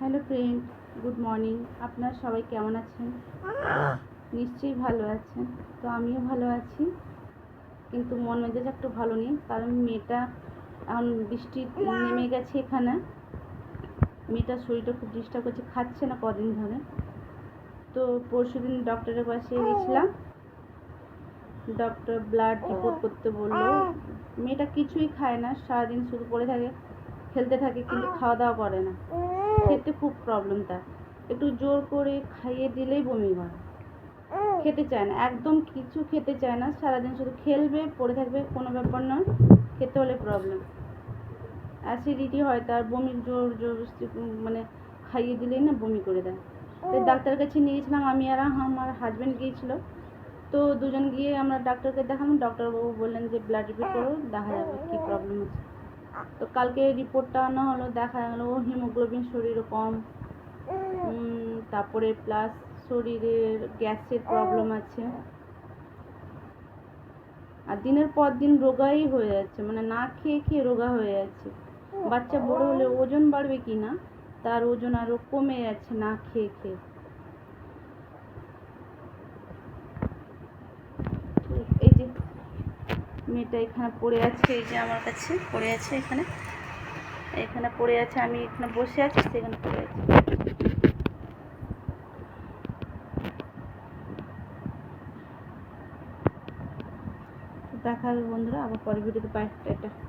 Hello friend good morning আপনারা সবাই কেমন আছেন? নিশ্চয়ই ভালো আছেন। তো আমিও ভালো আছি। কিন্তু মন মেজাজ একটু ভালো নেই, কারণ মেয়েটা এখন বৃষ্টি নেমে গেছে এখানে। মেয়েটার শরীরটা খুব ডিস্টার্ব করছে, খাচ্ছে না কদিন ধরে। তো পরশু দিন ডক্টরের পাশে গেছিলাম। ডক্টর ব্লাড রিপোর্ট করতে বলল। মেয়েটা কিছুই খায় না, সারাদিন শুধু পড়ে থাকে, খেলতে থাকে, কিন্তু খাওয়া দাওয়া করে না। খেতে খুব প্রবলেম তার। একটু জোর করে খাইয়ে দিলেই বমি হয় খেতে চায় না, একদম কিছু খেতে চায় না, সারাদিন শুধু খেলবে, পড়ে থাকবে, কোনো ব্যাপার নয়, খেতে হলে প্রবলেম অ্যাসিডিটি হয় তার বমি জোর জবরদস্তি মানে খাইয়ে দিলেই না বমি করে দেয়। তো ডাক্তারের কাছে নিয়ে গেছিলাম আমি আর আমার হাজব্যান্ড গিয়েছিল। তো দুজন গিয়ে আমরা ডাক্তারকে দেখালাম, ডাক্তারবাবু বললেন যে ব্লাড রিপোর্ট করো, দেখা যাবে কী প্রবলেম আছে তো কালকে রিপোর্টটা আনা হলো, দেখা গেলো হিমোগ্লোবিন শরীরে কম। তারপরে প্লাস শরীরের গ্যাসের প্রবলেম আছে। আর দিনের পর দিন রোগাই হয়ে যাচ্ছে মানে না খেয়ে খেয়ে রোগা হয়ে যাচ্ছে। বাচ্চা বড় হলে ওজন বাড়বে কি না? তার ওজন আরও কমে যাচ্ছে না খেয়ে খেয়ে এই যে মেয়েটা এখানে পড়ে আছে, এই যে আমার কাছে পড়ে আছে এখানে। এখানে পড়ে আছে, আমি এখানে বসে আছি সেখানে পড়ে আছে। দেখা হবে বন্ধুরা, আবার পরে ভিডিওতে পাই এটা